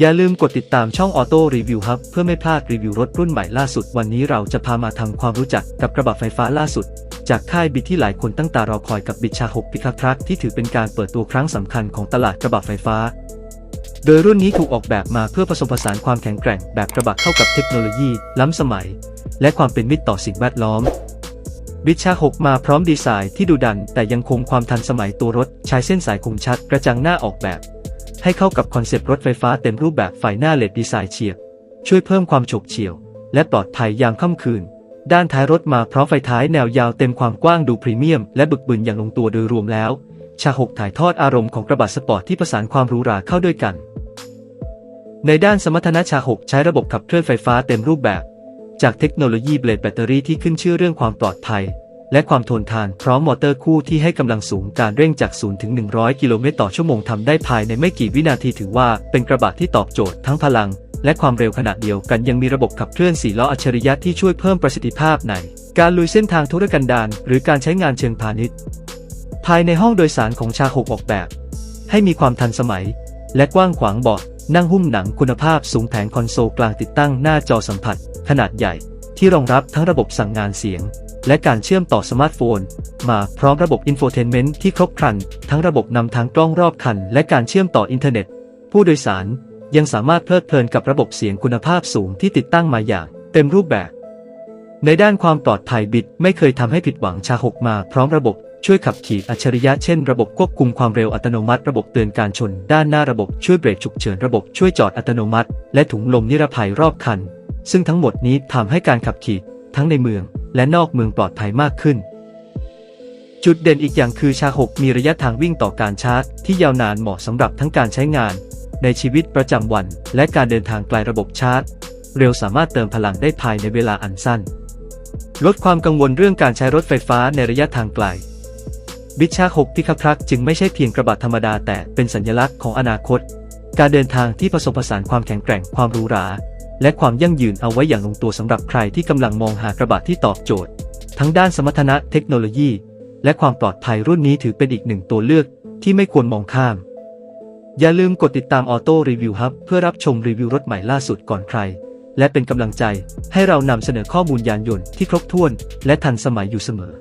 อย่าลืมกดติดตามช่องออโต้รีวิวฮับเพื่อไม่พลาดรีวิวรถรุ่นใหม่ล่าสุด วันนี้เราจะพามาทำความรู้จักกับกระบะไฟฟ้าล่าสุด จากค่ายบิทที่หลายคนตั้งตารอคอยกับบิชาหกพิคัทรักที่ถือเป็นการเปิดตัวครั้งสำคัญของตลาดกระบะไฟฟ้า โดยรุ่นนี้ถูกออกแบบมาเพื่อผสมผสานความแข็งแกร่งแบบกระบะเข้ากับเทคโนโลยีล้ำสมัย และความเป็นมิตรต่อสิ่งแวดล้อมบิชา 6 มาพร้อมดีไซน์ที่ดุดัน แต่ยังคงความทันสมัยตัวรถ ใช้เส้นสายคมชัดกระจังหน้าออกแบบ ให้เข้ากับคอนเซปต์รถไฟฟ้าเต็มรูปแบบไฟหน้าเลดดีไซน์เฉียบ ช่วยเพิ่มความฉบเฉี่ยว และปลอดภัยยามค่ำคืน ด้านท้ายรถมาพร้อมไฟท้ายแนวยาวเต็มความกว้างดูพรีเมียม และบึกบึนอย่างลงตัวโดยรวมแล้ว ชา6ถ่ายทอดอารมณ์ของกระบะสปอร์ตที่ประสานความหรูหราเข้าด้วยกันในด้านสมรรถนะชา6ใช้ระบบขับเคลื่อนไฟฟ้าเต็มรูปแบบ จากเทคโนโลยีเบลดแบตเตอรี่ที่ขึ้นชื่อเรื่องความปลอดภัย และความทนทานพร้อมมอเตอร์คู่ที่ให้กำลังสูงการเร่งจาก 0 ถึง 100 กิโลเมตรต่อชั่วโมงทำได้ภายในไม่กี่วินาทีถือว่าเป็นกระบะที่ตอบโจทย์ทั้งพลัง และความเร็วขนาดเดียวกันยังมีระบบขับเคลื่อน4ล้ออัจฉริยะที่ช่วยเพิ่มประสิทธิภาพใน การลุยเส้นทางธุรกันดารหรือการใช้งานเชิงพาณิชย์ ภายในห้องโดยสารของชา6ออกแบบ ให้มีความทันสมัย และกว้างขวางเบาะ นั่งหุ้มหนังคุณภาพสูงแผงคอนโซลกลางติดตั้งหน้าจอสัมผัส ขนาดใหญ่ ที่รองรับทั้งระบบสั่งงานเสียง และการเชื่อมต่อสมาร์ทโฟน มาพร้อมระบบอินโฟเทนเมนต์ที่ครบครัน ทั้งระบบนำทางกล้องรอบคัน และการเชื่อมต่ออินเทอร์เน็ต ผู้โดยสารยังสามารถเพลิดเพลินกับระบบเสียงคุณภาพสูงที่ติดตั้งมาอย่าง เต็มรูปแบบ ในด้านความปลอดภัยบิดไม่เคยทำให้ผิดหวังชาหกมาพร้อมระบบ ช่วยขับขี่อัจฉริยะเช่นระบบควบคุมความเร็วอัตโนมัติ ระบบเตือนการชน ด้านหน้าระบบช่วยเบรกฉุกเฉินระบบช่วยจอดอัตโนมัติ และถุงลมนิรภัยรอบคัน ซึ่งทั้งหมดนี้ทำให้การขับขี่ทั้งในเมือง และนอกเมืองปลอดภัยมากขึ้น จุดเด่นอีกอย่างคือชาหกมีระยะทางวิ่งต่อการชาร์จ ที่ยาวนานเหมาะสำหรับทั้งการใช้งาน ในชีวิตประจำวัน และการเดินทางไกลระบบชาร์จ เร็วสามารถเติมพลังได้ภายในเวลาอันสั้น ลดความกังวลเรื่องการใช้รถไฟฟ้าในระยะทางไกล บิชา6ที่คับครักจึงไม่ใช่เพียงกระบะธรรมดาแต่เป็นสัญลักษณ์ของอนาคต การเดินทางที่ผสมผสานความแข็งแกร่งความหรูหรา และความยั่งยืนเอาไว้อย่างลงตัวสำหรับใครที่กำลังมองหากระบะที่ตอบโจทย์ ทั้งด้านสมรรถนะเทคโนโลยี และความปลอดภัยรุ่นนี้ถือเป็นอีกหนึ่งตัวเลือกที่ไม่ควรมองข้าม อย่าลืมกดติดตามออโต้รีวิวครับเพื่อรับชมรีวิวรถใหม่ล่าสุดก่อนใคร และเป็นกำลังใจให้เรานำเสนอข้อมูลยานยนต์ที่ครบถ้วน และทันสมัยอยู่เสมอ